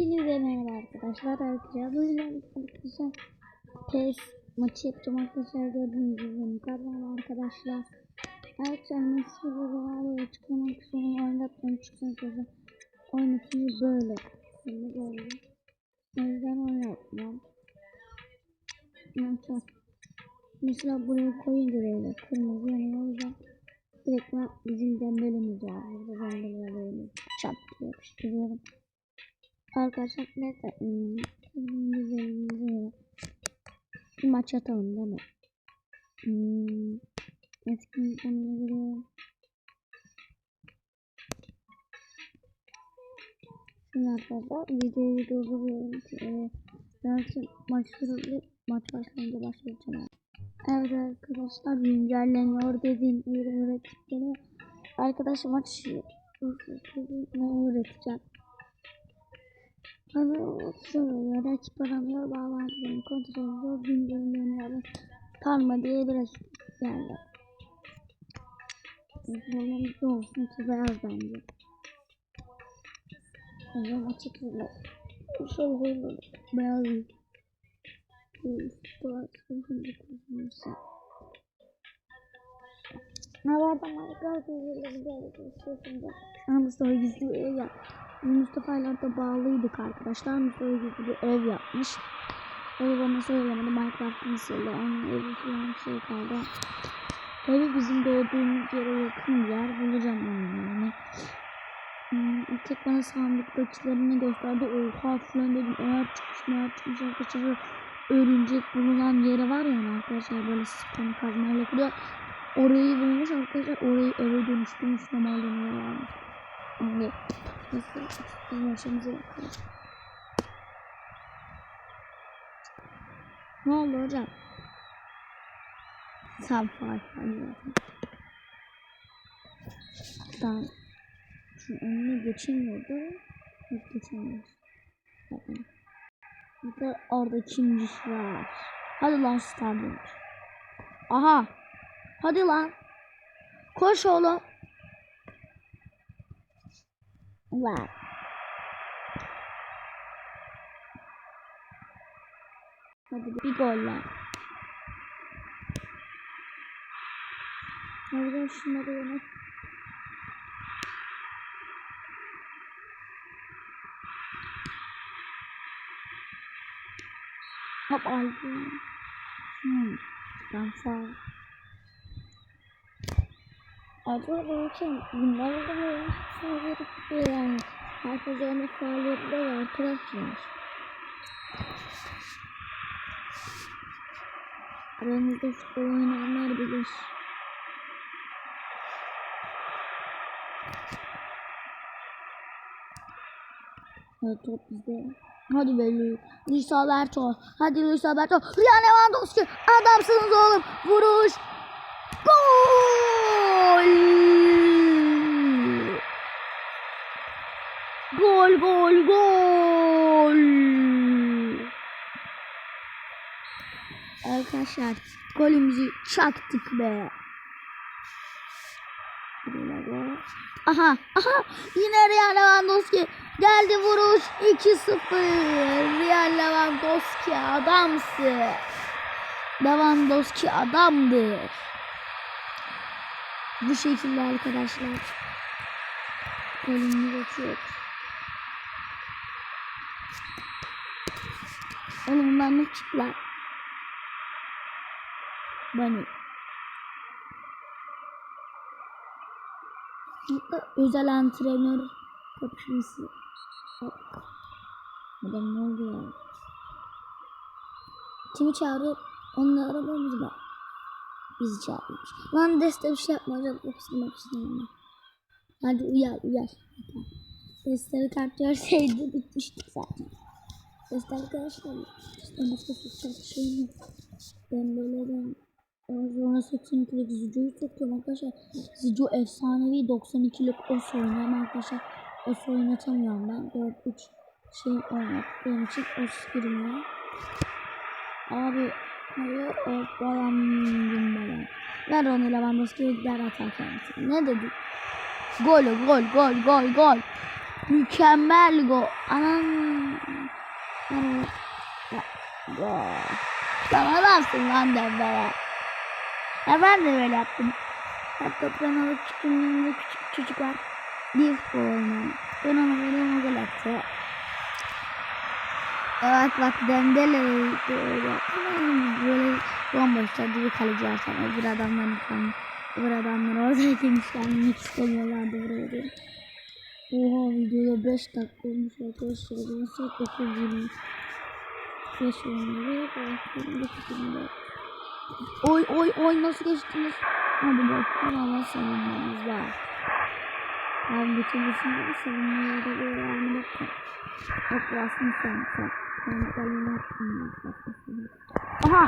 Hepinize merhaba arkadaşlar. Arkadaşlar bugün arkadaşlar PES maçı yapacağım arkadaşlar. Gördüğünüz gibi yukarıdan arkadaşlar. Arkadaşlar nasıl böyle açıklamak istiyorum. Oynatmam çıksın arkadaşlar. Oynatınca böyle. Şimdi böyle. O yüzden oynatmam. Arkadaşlar. Mesela buraya koyunca böyle kırmızı yanıyor. O yüzden direkt bizim dembelimiz var. Burada dembele böyle çat diye yapıştırıyorum. Arkadaşlar neyse hmm, bir maç atalım değil mi? Hmm, etkinlik konuna giriyorum. Şimdi arkadaşlar videoyu durduruyorum ki e, belki maçları maç başlayınca başlayacağım. Evet arkadaşlar güncelleniyor dediğim yeri rakipleri. Arkadaşlar maç öğreteceğim. Hani şöyle rakip aramıyor bağlantılarını kontrol ediyor güncelleniyor. Parma diye bir rakip geldi. Zorlamızda olsun ki beyaz bence. O zaman açıkçası şöyle böyle beyaz değil. Havada Minecraft videoları geldi. Şu an Mustafa gizli bir ev yap. Biz Mustafa ile de bağlıydık arkadaşlar. Mustafa gizli bir ev yapmış. Da bana söylemedi. Minecraft'ın sırrı. Onun evi falan şey kaldı. Evi bizim doğduğumuz yere yakın bir yer. Bulacağım onu yani. Hmm, tek bana sandıktakilerini gösterdi. Oha falan dedim. Eğer çıkmış meğer çıkmış arkadaşlar. Örümcek bulunan yeri var ya arkadaşlar böyle spam kazmayla kuruyor. Orayı bulmuş arkadaşlar. Orayı eve dönüştürmüş normalde yer varmış. Abi nasıl biz maçımıza bakalım. Ne oldu hocam? Tam zaten. Tamam. Şu önüne geçemiyordu. Yok geçemiyoruz. Bakın. Bir de orada kimmiş var. Hadi lan Starlink. Aha. Hadi lan. Koş oğlum. Lan. Hadi bir gol lan. Nereden şunları yine. Hop aldım. Hmm. Ben sağ Acaba belki bunlar da böyle faaliyet yani. Herkes öyle faaliyetler arkadaşlar. Aranızda futbol oynayanlar bilir. Evet top bizde. Hadi be Luis Alberto. Hadi Luis Alberto. Ryan Lewandowski. Adamsınız oğlum. Vuruş. Gol. Gol gol gol. Arkadaşlar. Golümüzü çaktık be. Aha aha. Yine Ryan Lewandowski geldi vuruş. 2-0 Ryan Lewandowski adamsı. Lewandowski adamdır bu şekilde arkadaşlar. Golümüz atıyor oğlum bunlar ne çıklar Bunny özel antrenör kapışması. Adam ne oldu ya? Kimi çağırıyor? Onunla aramamız var. Bizi çağırmış. Lan deste bir şey yapma hocam. Okusunu okusunu. Hadi uyar uyar. Desteleri tartışsaydı bitmiştik zaten. Deste arkadaşlar. İşte nasıl tutacak şey mi? Ben böyle ben Sonra 82'lik Zico'yu sokuyorum arkadaşlar. Zico efsanevi 92'lik os oynuyorum arkadaşlar. Os oynatamıyorum ben. 4-3 şey oynattığım için os girmiyor. Abi hayır o bayan bayan. Ver onu Lewandowski'ye der atar kendisi. Ne dedi? Gol gol gol gol gol. Mükemmel gol. Anam. Aa. Sen adamsın lan Dembele. Ya ben de böyle yaptım. Laptoptan alıp çıktım yanımda küçük çocuk. Liverpool oynayan. Ben ona böyle o gol attı. Evet bak Dembele böyle. Böyle bomboş tadı bir kaleci var sana. Öbür adamların falan. Öbür adamlar yani mix istemiyorlardı buraya diye. Oha videoda 5 dakika olmuş arkadaşlar. Ben saat 9 20. 5 oynuyor. Oy oy oy nasıl geçtiniz? Hadi bakalım Allah savunmamız var. Ben bütün bütün savunmaya da böyle yani bakın. Bak burasını sen sen. Ben kalemi attım. Aha!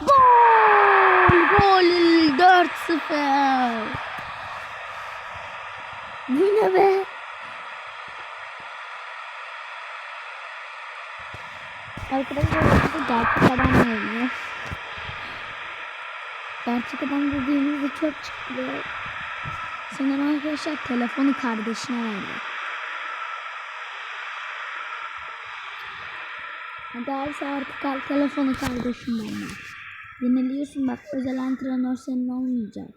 Gol! Gol! 4-0. Bu ne be? Arkadaşlar bu gerçek adam oynuyor. Gerçek adam dediğimizde çok çıktı. Sanırım arkadaşlar telefonu kardeşine verdi. Hadi abi artık al telefonu kardeşimden ver. Yeniliyorsun bak özel antrenör senin olmayacak.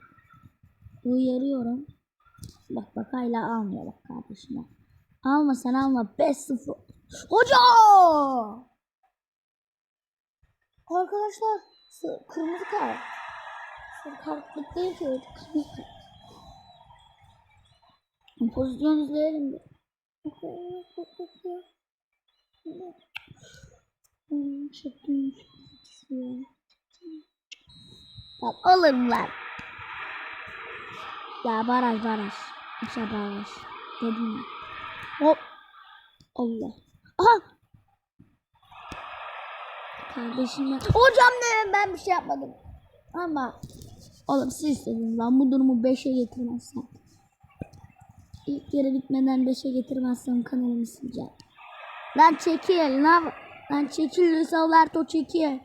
Uyarıyorum. Bak bak hala almıyor bak kardeşine. Alma sen alma 5-0. Hoca! Arkadaşlar kırmızı kart. Kartlık değil ki öyle kırmızı kart. Pozisyon izleyelim bir. Hmm, çektim. Bak alırım lan. Ya baraj baraj. İşte baraj. Dedim ya. Hop. Allah. Aha. Kardeşim ya. Hocam ne ben bir şey yapmadım. Ama oğlum siz istediniz lan bu durumu 5'e getirmezsen. İlk yarı bitmeden 5'e getirmezsen kanalımı sileceğim. Lan çekil lan. Lan çekil Luis Alberto çekil.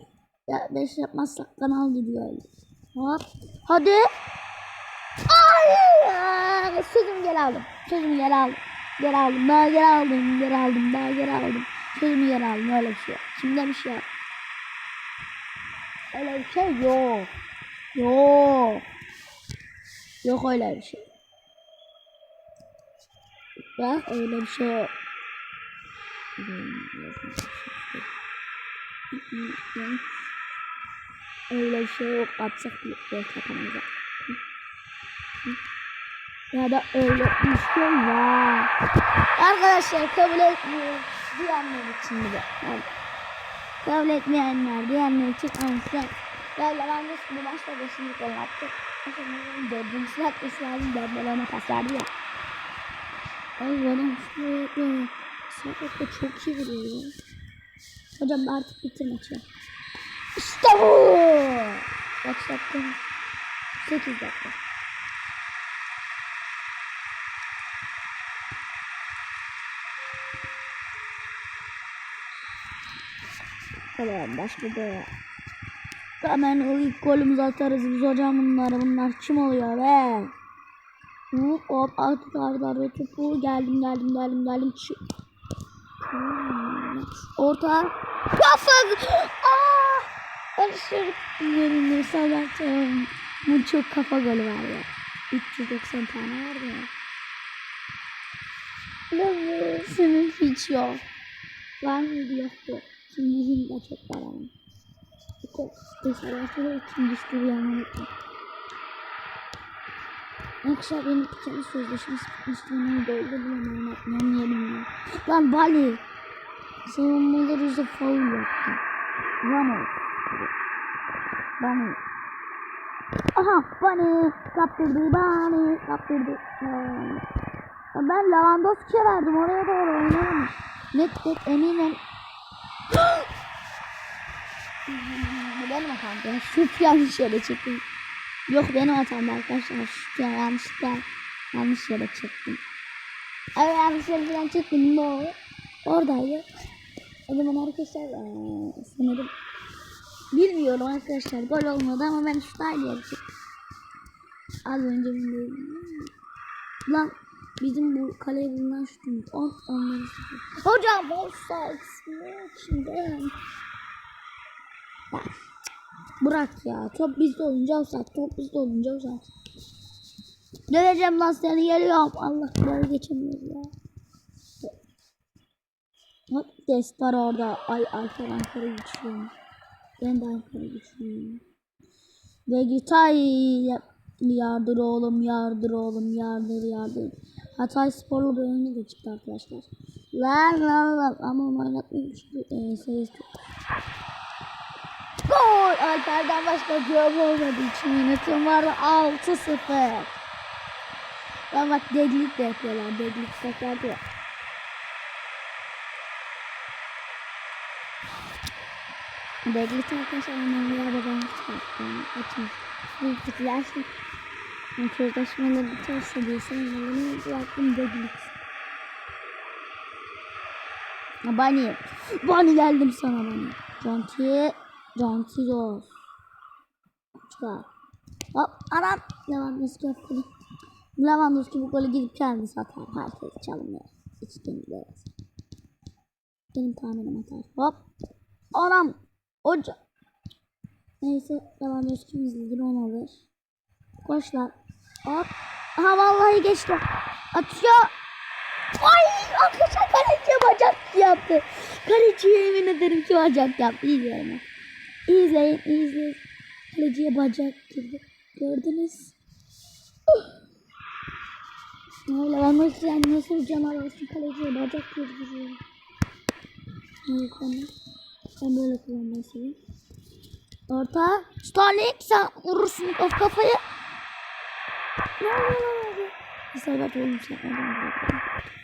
Ya 5 yapmazsak kanal gidiyor. Hop. Hadi. Ay! Sözümü geri aldım. Sözümü geri aldım. Geri aldım. Daha geri aldım. Geri aldım. Daha geri aldım. Sözümü geri aldım. Öyle bir şey yok. Şimdi bir şey yok. Öyle bir şey yok. Yok. Yok öyle bir şey. Bak öyle bir şey yok. Öyle bir şey yok. Atsak belki atamayacak. Ya da öyle bir şey var. Arkadaşlar kabul etmiyor. Diyenler için bir de. Kabul etmeyenler diyenler için anlatacağım. Ya Lewandowski bu maçta 5. gol attı. Aslında 4. atması lazım. Dembele ona pas verdi ya. Ay bu adam şuraya böyle. Sakatla çok iyi vuruyor ya. Hocam artık bitir maçı. İşte bu. Kaç dakika? 8 dakika. Tamam başladı. Hemen o ilk golümüzü atarız biz hocam bunları. Bunlar kim oluyor be? Hop hop artık ardarda topu geldim geldim geldim geldim. Hmm. Orta. Kafa. Aa! Aşırı yerinde sallatacağım. Bu çok kafa golü var ya. 390 tane var ya. Senin hiç yok. Var mıydı yoktu. Şimdi de var ama. Desalatı kim düştü bir unuttum. Arkadaşlar benim kendi sözleşmesi bitmişti. Onu doldurdum ama oynatmam yerim ya. Lan Bali. Savunmalar yüzde faul yaptı. Ramos. Bani. Aha Bani. Kaptırdı Bani. Kaptırdı. Ben Lewandowski'ye verdim. Oraya doğru oynayamam. Net net eminim. benim hatam. Ya şut yanlış yere çektim. Yok benim hatam arkadaşlar. Şut ya yanlışlıkla yanlış yere çektim. Ay yanlış yere falan çektim. No. Oradaydı. O zaman arkadaşlar eee, sanırım bilmiyorum arkadaşlar gol olmadı ama ben şut aynı yere çektim. Az önce bilmiyorum. Lan bizim bu kaleye bulunan şutumuz. On, onları Hocam offside. Şimdi Ya, Bırak ya. Top bizde olunca saat. Top bizde olunca saat. Döveceğim lan seni geliyorum. Allah böyle geçemiyoruz ya. Hop test var orada. Ay Alper Ankara güçlüyüm. Ben de Ankara güçlüyüm. Ve Gitay yardır oğlum yardır oğlum yardır yardır. Hatay sporlu bir oyunu çıktı arkadaşlar. Lan lan lan ama oynatmayayım çünkü e, sayısı Gol! Alper'den başka gol olmadığı için yönetim vardı 6-0. Ben bak deglik de yapıyorlar. Deglik tekrar diyor. Deglik arkadaşlar onları babam çıkarttım. Açın. Büyük. Yani sözleşmeleri biterse diye sanırım bıraktım deglik. Bunny. Bunny geldim sana Bunny. Jonty. Jonty zor. Çıkar. Hop anam. Lewandowski yaptı. Lewandowski bu golü gidip kendisi atar. Herkes çalınıyor. İçten gideriz. Benim tahminim atar. Hop. Anam. Hoca. Neyse Lewandowski izledir onu alır. Koş lan. Hop. Aha vallahi geçti. Atıyor. Ay arkadaşlar kaleciye bacak yaptı. Kaleciye yemin ederim ki bacak yaptı. İzleyin. İzleyin izleyin. Kaleciye bacak girdi. Gördünüz. Öyle ben nasıl yani nasıl canavar olsun kaleciye bacak girdi. Evet ben, ben böyle kullanmayı seviyorum. Orta. Starlink sen vurursun of kafayı. Ne oluyor abi? İsabet olmuş lan. Evet.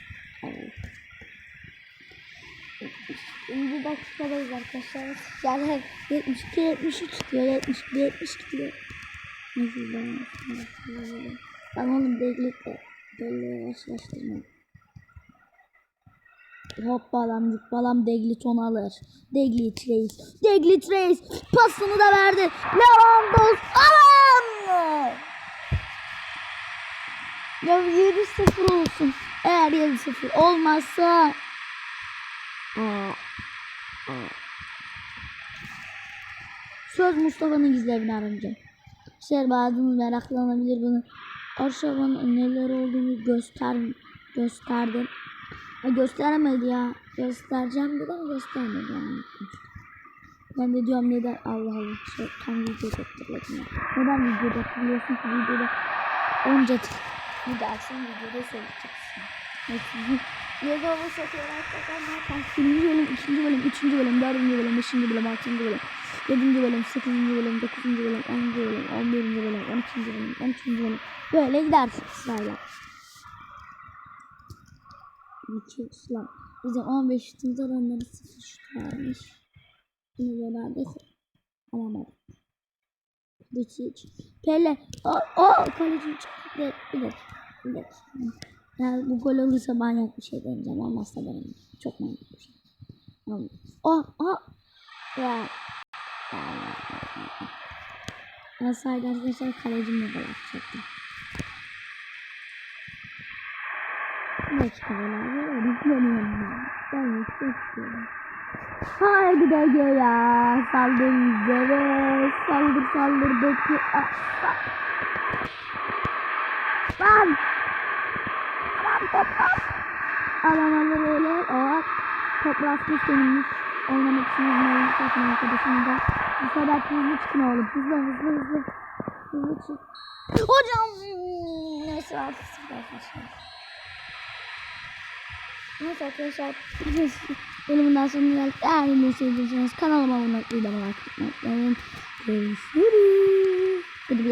Şimdi dakikadayız arkadaşlar. Yani 72 73 diyor. 71 72 diyor. Neyse ben ben oğlum deglikle böyle yaşlaştırmam. Hoppalam zıppalam Deglit onu alır. Deglit reis. Deglit reis. Pasını da verdi. Lewandowski. Aman! Ya 7-0 olsun. Eğer 7-0 olmazsa. Söz Mustafa'nın gizli evini arayacağım. Ser bazınız meraklanabilir bunu. Arşava'nın neler olduğunu göster gösterdim. Ha, gösteremedi ya. Göstereceğim dedi ama göstermedi yani. Ben de diyorum neden Allah Allah şey, tam video hatırladım ya. Neden videoda hatırlıyorsun ki videoda onca bir dersin videoda söyleyeceksin. Neyse. Yedi olur satıyor arkadaşlar. Birinci bölüm, ikinci bölüm, üçüncü bölüm, dördüncü bölüm, beşinci bölüm, altıncı bölüm, yedinci bölüm, sekizinci bölüm, dokuzuncu bölüm, onuncu bölüm, on birinci bölüm, on ikinci bölüm, on üçüncü bölüm. Böyle gidersin sırayla. İki ıslam. Bizim 15 şutumuz var onları sıfır şut vermiş. Bunu genelde alamadık. Geçici. Pele. O, o kaleci çıktı. Bir dakika. Bir dakika. Yani bu gol olursa manyak bir şey deneyeceğim. Olmazsa denemem. Çok manyak bir şey. Oh, oh. Ya. Ben sadece arkadaşlar kalecimle gol atacaktım. Bir dakika beraber öğretmenim. Ben yüksek istiyorum. Haydi de ya. Saldır yüzlere. Saldır saldır dökü. Lan. Lan toprak. Alamalı öyle. O toprakmış benimmiş. Oynamak için izin takım arkadaşım da. Bu sefer hızlı çıkın oğlum. Hızlı hızlı hızlı. Hızlı çık. Hocam. Neyse artık sıfır. Neyse arkadaşlar. Bölümünden sonuna geldik. Eğer videoyu sevdiyseniz kanalıma abone olmayı, like atmayı unutmayın. Görüşürüz. Hadi bir